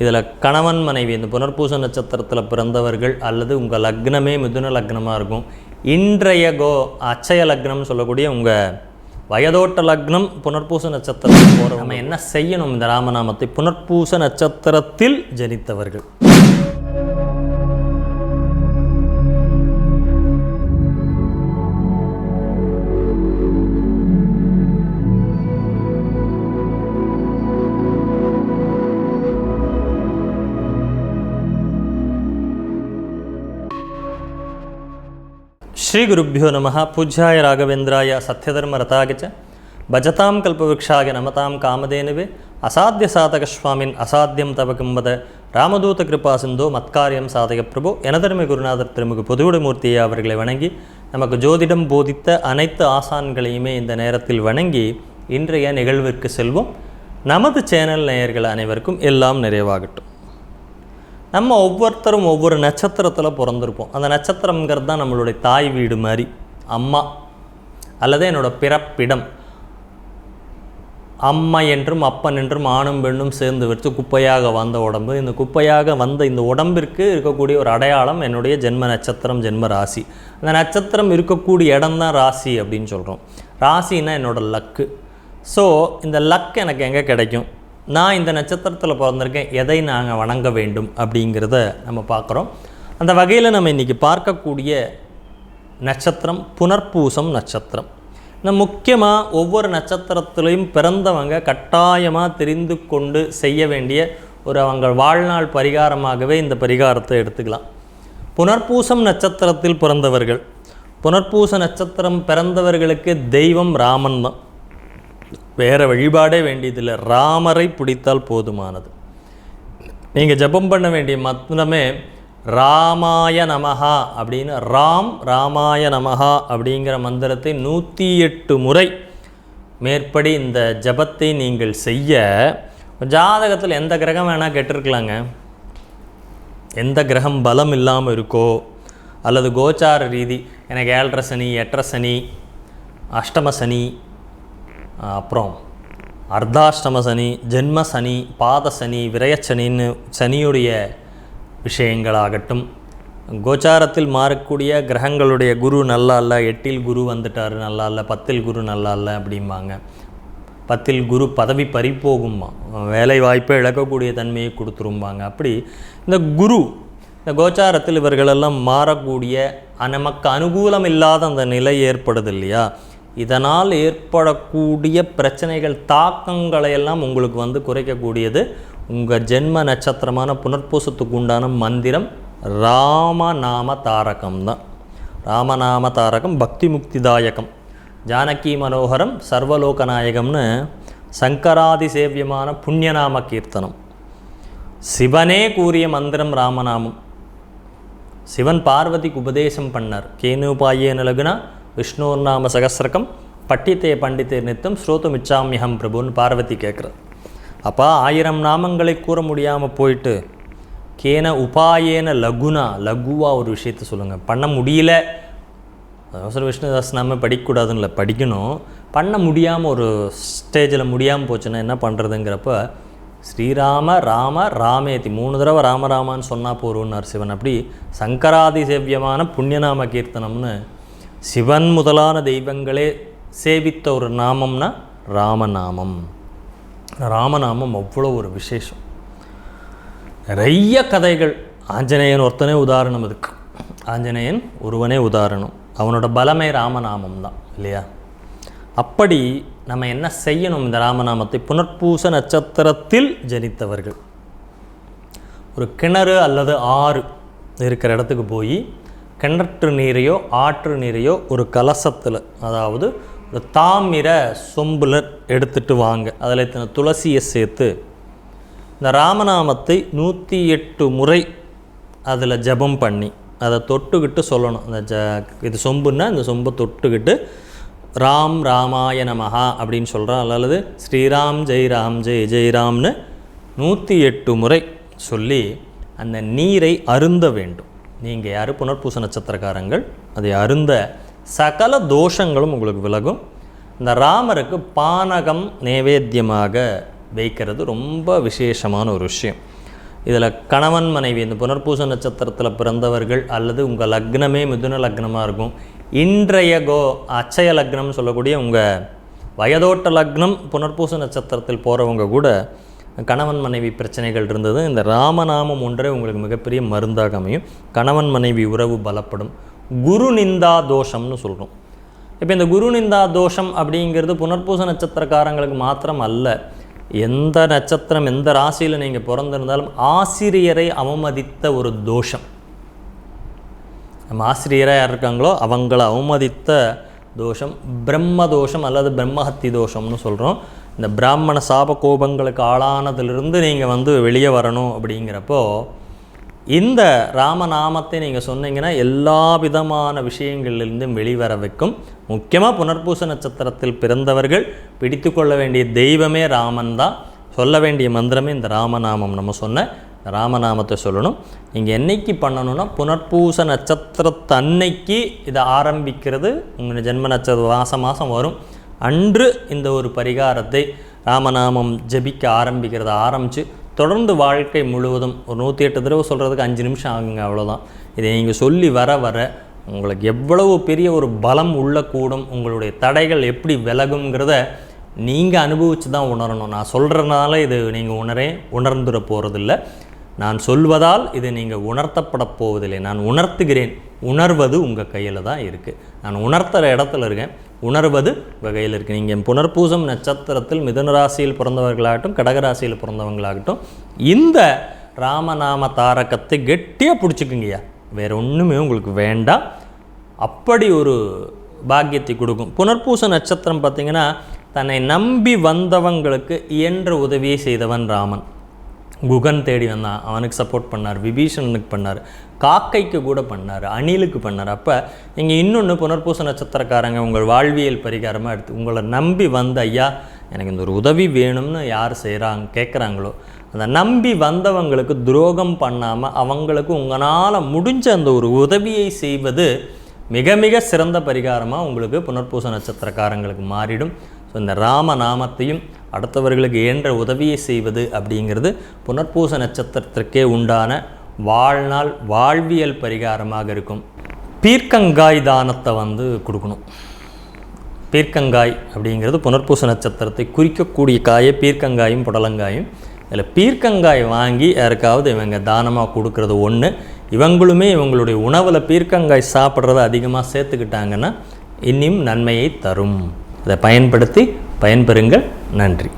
இதில் கணவன் மனைவி இந்த புனர்பூச நட்சத்திரத்தில் பிறந்தவர்கள் அல்லது உங்கள் லக்னமே மிதுன லக்னமாக இருக்கும். இன்றைய கோ அச்சய லக்னம்னு சொல்லக்கூடிய உங்கள் வயதோட்ட லக்னம் புனர்பூச நட்சத்திரத்தில் போகிறவங்க நம்ம என்ன செய்யணும் இந்த ராமநாமத்தை? புனர்பூச நட்சத்திரத்தில் ஜனித்தவர்கள். ஸ்ரீ ஸ்ரீகுருப்போ நம பூஜ்யாய ராகவேந்திராய சத்யதர்ம ரதாகிச்ச பஜதாம் கல்பவிருக்ஷாய நமதாம் காமதேனுவே அசாத்திய சாதக சுவாமின் அசாத்தியம் தவகும்பத ராமதூத கிருபா சிந்தோ மத்காரியம் சாதக பிரபு எனதர்ம குருநாதர் திருமிகு புதுவிடமூர்த்தியை அவர்களை வணங்கி நமக்கு ஜோதிடம் போதித்த அனைத்து ஆசான்களையுமே இந்த நேரத்தில் வணங்கி இன்றைய நிகழ்விற்கு செல்வோம். நமது சேனல் நேயர்கள் அனைவருக்கும் எல்லாம் நிறைவாகட்டும். நம்ம ஒவ்வொருத்தரும் ஒவ்வொரு நட்சத்திரத்தில் பிறந்திருப்போம். அந்த நட்சத்திரங்கிறது தான் நம்மளுடைய தாய் வீடு மாதிரி அம்மா அல்லது என்னோட பிறப்பிடம். அம்மா என்றும் அப்பன் என்றும் ஆணும் பெண்ணும் சேர்ந்து வச்சு குப்பையாக வந்த உடம்பு. இந்த குப்பையாக வந்த இந்த உடம்பிற்கு இருக்கக்கூடிய ஒரு அடையாளம் என்னுடைய ஜென்ம நட்சத்திரம் ஜென்ம ராசி. அந்த நட்சத்திரம் இருக்கக்கூடிய இடம்தான் ராசி அப்படின்னு சொல்கிறோம் ராசின்னா என்னோடய லக்கு. ஸோ இந்த லக் எனக்கு எங்கே கிடைக்கும்? நான் இந்த நட்சத்திரத்தில் பிறந்திருக்கேன் எதை நாங்கள் வணங்க வேண்டும் அப்படிங்கிறத நம்ம பார்க்குறோம். அந்த வகையில் நம்ம இன்றைக்கி பார்க்கக்கூடிய நட்சத்திரம் புனர்பூசம் நட்சத்திரம். இந்த முக்கியமாக ஒவ்வொரு நட்சத்திரத்திலையும் பிறந்தவங்க கட்டாயமாக தெரிந்து கொண்டு செய்ய வேண்டிய ஒரு அவங்க வாழ்நாள் பரிகாரமாகவே இந்த பரிகாரத்தை எடுத்துக்கலாம். புனர்பூசம் நட்சத்திரத்தில் பிறந்தவர்கள். புனர்பூச நட்சத்திரம் பிறந்தவர்களுக்கு தெய்வம் ராமன் தான். வேறு வழிபாடே வேண்டியதில்லை. ராமரை பிடித்தால் போதுமானது. நீங்கள் ஜெபம் பண்ண வேண்டிய மத்தனமே ராமாய நமஹா அப்படின்னு ராம் ராமாய நமஹா அப்படிங்கிற மந்திரத்தை நூற்றி எட்டு முறை மேற்படி இந்த ஜபத்தை நீங்கள் செய்ய ஜாதகத்தில் எந்த கிரகம் வேணால் கெட்டிருக்கலாங்க. எந்த கிரகம் பலம் இல்லாமல் இருக்கோ அல்லது கோச்சார ரீதி எனக்கு ஏழரை சனி எட்டரை சனி அஷ்டம சனி அப்புறம் அர்த்தாஷ்டம சனி ஜென்ம சனி பாத சனி விரயச்சனின்னு சனியுடைய விஷயங்களாகட்டும். கோச்சாரத்தில் மாறக்கூடிய கிரகங்களுடைய குரு நல்லா இல்லை எட்டில் குரு வந்துட்டார் நல்லா இல்லை பத்தில் குரு நல்லா இல்லை அப்படிம்பாங்க. பத்தில் குரு பதவி பறிப்போகும்மா வேலை வாய்ப்பை இழக்கக்கூடிய தன்மையை கொடுத்துரும்பாங்க. அப்படி இந்த குரு இந்த கோச்சாரத்தில் இவர்களெல்லாம் மாறக்கூடிய நமக்கு அனுகூலம் இல்லாத அந்த நிலை ஏற்படுது இல்லையா? இதனால் ஏற்படக்கூடிய பிரச்சனைகள் தாக்கங்களை எல்லாம் உங்களுக்கு வந்து குறைக்கக்கூடியது. உங்கள் ஜென்ம நட்சத்திரமான புனர்பூசத்துக்கு உண்டான மந்திரம் ராமநாம தாரகம் தான். ராமநாம தாரகம் பக்தி முக்திதாயகம். ஜானகி மனோகரம் சர்வலோகநாயகம்னு சங்கராதி சேவியமான புண்ணியநாம கீர்த்தனம். சிவனே கூறிய மந்திரம் ராமநாமம். சிவன் பார்வதிக்கு உபதேசம் பண்ணார். கேனுபாயே நலகுனா விஷ்ணோர் நாம சகசிரகம் பட்டித்தே பண்டித்தே நித்தம் ஸ்ரோதம் பிரபுன்னு பார்வதி கேட்குறது அப்பா ஆயிரம் நாமங்களை கூற முடியாமல் போயிட்டு கேன உபாயேன லகுனா லகுவாக ஒரு விஷயத்த சொல்லுங்கள் பண்ண முடியல. அவசர விஷ்ணுதாஸ் நாம படிக்கக்கூடாதுன்னு இல்லை படிக்கணும். பண்ண முடியாமல் ஒரு ஸ்டேஜில் முடியாமல் போச்சுன்னா என்ன பண்ணுறதுங்கிறப்ப ஸ்ரீராம ராம ராமேதி மூணு தடவை ராமராமான்னு சொன்னால் போருன்னார் சிவன். அப்படி சங்கராதி சேவியமான புண்ணியநாம கீர்த்தனம்னு சிவன் முதலான தெய்வங்களே சேவித்த ஒரு நாமம்னா ராமநாமம். ராமநாமம் அவ்வளோ ஒரு விசேஷம். நிறைய கதைகள். ஆஞ்சநேயன் ஒருத்தனே உதாரணம் அதுக்கு. ஆஞ்சநேயன் ஒருவனே உதாரணம். அவனோட பலமே ராமநாமம் தான் இல்லையா? அப்படி நம்ம என்ன செய்யணும் இந்த ராமநாமத்தை? புனர்பூச நட்சத்திரத்தில் ஜனித்தவர்கள். ஒரு கிணறு அல்லது ஆறு இருக்கிற இடத்துக்கு போய் கிணற்று நீரையோ ஆற்று நீரையோ ஒரு கலசத்தில் அதாவது ஒரு தாமிர சொம்பில் எடுத்துட்டு வாங்க. அதில் இத்தனை துளசியை சேர்த்து இந்த ராமநாமத்தை நூற்றி எட்டு முறை அதில் ஜெபம் பண்ணி அதை தொட்டுக்கிட்டு சொல்லணும். அந்த ஜ இது சொம்புன்னா இந்த சொம்பை தொட்டுக்கிட்டு ராம் ராமாய நமஹா அப்படின்னு சொல்கிறோம் அல்லது ஸ்ரீராம் ஜெய் ராம் ஜெய் ஜெய்ராம்னு நூற்றி எட்டு முறை சொல்லி அந்த நீரை அருந்த வேண்டும். நீங்கள் யார்? புனர்பூச நட்சத்திரக்காரங்கள். அதை அருந்த சகல தோஷங்களும் உங்களுக்கு விலகும். இந்த ராமருக்கு பானகம் நைவேத்தியமாக வைக்கிறது ரொம்ப விசேஷமான ஒரு விஷயம். இதில் கணவன் மனைவி இந்த புனர்பூச நட்சத்திரத்தில் பிறந்தவர்கள் அல்லது உங்கள் லக்னமே மிதுன லக்னமாக இருக்கும். இன்றைய கோ அச்சய லக்னம்னு சொல்லக்கூடிய உங்கள் வயதோட்ட லக்னம் புனர்பூச நட்சத்திரத்தில் போகிறவங்க கூட கணவன் மனைவி பிரச்சனைகள் இருந்தது. இந்த ராமநாமம் ஒன்றே உங்களுக்கு மிகப்பெரிய மருந்தாக அமையும். கணவன் மனைவி உறவு பலப்படும். குரு நிந்தா தோஷம்னு சொல்கிறோம் இப்போ இந்த குரு நிந்தா தோஷம் அப்படிங்கிறது புனர்பூச நட்சத்திரக்காரங்களுக்கு மாத்திரம் அல்ல. எந்த நட்சத்திரம் எந்த ராசியில் நீங்கள் பிறந்திருந்தாலும் ஆசிரியரை அவமதித்த ஒரு தோஷம். நம்ம ஆசிரியராக யார் இருக்காங்களோ அவங்கள அவமதித்த தோஷம் பிரம்ம தோஷம் அல்லது பிரம்மஹத்தி தோஷம்னு சொல்கிறோம் இந்த பிராமண சாப கோபங்களுக்கு ஆளானதிலிருந்து நீங்கள் வந்து வெளியே வரணும் அப்படிங்கிறப்போ இந்த ராமநாமத்தை நீங்கள் சொன்னீங்கன்னா எல்லா விதமான விஷயங்களிலிருந்தும் வெளிவர வைக்கும். முக்கியமாக புனர்பூச நட்சத்திரத்தில் பிறந்தவர்கள் பிடித்து கொள்ள வேண்டிய தெய்வமே ராமன் தான். சொல்ல வேண்டிய மந்திரமே இந்த ராமநாமம் நம்ம சொன்ன ராமநாமத்தை சொல்லணும். நீங்கள் என்னைக்கு பண்ணணும்னா புனர்பூச நட்சத்திரத்தன்னைக்கு இதை ஆரம்பிக்கிறது. உங்கள் ஜென்ம நட்சத்திரம் மாதம் மாதம் வரும். அன்று இந்த ஒரு பரிகாரத்தை ராமநாமம் ஜபிக்க ஆரம்பிக்கிறத ஆரம்பித்து தொடர்ந்து வாழ்க்கை முழுவதும் ஒரு நூற்றி எட்டு தடவை சொல்கிறதுக்கு அஞ்சு நிமிஷம் ஆகுங்க அவ்வளோதான் இதை நீங்கள் சொல்லி வர வர உங்களுக்கு எவ்வளவு பெரிய ஒரு பலம் உள்ள கூடும் உங்களுடைய தடைகள் எப்படி விலகுங்கிறத நீங்கள் அனுபவித்து தான் உணரணும். நான் சொல்கிறதுனால இது நீங்கள் உணரே உணர்ந்துட போகிறதில்ல நான் சொல்வதால் இது நீங்கள் உணர்த்தப்பட போவதில்லை. நான் உணர்த்துகிறேன். உணர்வது உங்கள் கையில் தான் இருக்குது நான் உணர்த்துகிற இடத்துல இருக்கேன். உணர்வது உங்கள் கையில் இருக்குது நீங்கள் புனர்பூசம் நட்சத்திரத்தில் மிதுன ராசியில் பிறந்தவர்களாகட்டும் கடகராசியில் பிறந்தவங்களாகட்டும் இந்த ராமநாம தாரகத்தை கெட்டியாக பிடிச்சிக்குங்கய்யா. வேறு ஒன்றுமே உங்களுக்கு வேண்டாம். அப்படி ஒரு பாக்கியத்தை கொடுக்கும். புனர்பூச நட்சத்திரம் பார்த்திங்கன்னா தன்னை நம்பி வந்தவங்களுக்கு இயன்ற உதவியை செய்தவன் ராமன். குகன் தேடி வந்தான் அவனுக்கு சப்போர்ட் பண்ணார் விபீஷணனுக்கு பண்ணார் காக்கைக்கு கூட பண்ணார் அணிலுக்கு பண்ணார். அப்போ நீங்கள் இன்னொன்று புனர்பூச நட்சத்திரக்காரங்க உங்கள் வாழ்வியல் பரிகாரமாக எடுத்து உங்களை நம்பி வந்த ஐயா எனக்கு இந்த ஒரு உதவி வேணும்னு யார் செய்கிறாங்க கேட்குறாங்களோ அந்த நம்பி வந்தவங்களுக்கு துரோகம் பண்ணாமல் அவங்களுக்கு உங்களால் முடிஞ்ச அந்த ஒரு உதவியை செய்வது மிக மிக சிறந்த பரிகாரமாக உங்களுக்கு புனர்பூச நட்சத்திரக்காரங்களுக்கு மாறிடும். ஸோ இந்த ராம நாமத்தையும் அடுத்தவர்களுக்கு இயன்ற உதவியை செய்வது அப்படிங்கிறது புனர்பூச நட்சத்திரத்திற்கே உண்டான வாழ்நாள் வாழ்வியல் பரிகாரமாக இருக்கும். பீர்க்கங்காய் தானத்தை வந்து கொடுக்கணும். பீர்க்கங்காய் அப்படிங்கிறது புனர்பூச நட்சத்திரத்தை குறிக்கக்கூடிய காயை பீர்க்கங்காயும் புடலங்காயும். இதில் பீர்க்கங்காய் வாங்கி யாருக்காவது இவங்க தானமாக கொடுக்கறது ஒன்று இவங்களுமே இவங்களுடைய உணவில் பீர்க்கங்காய் சாப்பிட்றத அதிகமாக சேர்த்துக்கிட்டாங்கன்னா இன்னும் நன்மையை தரும். இதை பயன்படுத்தி பயன்பெறுங்கள். நன்றி.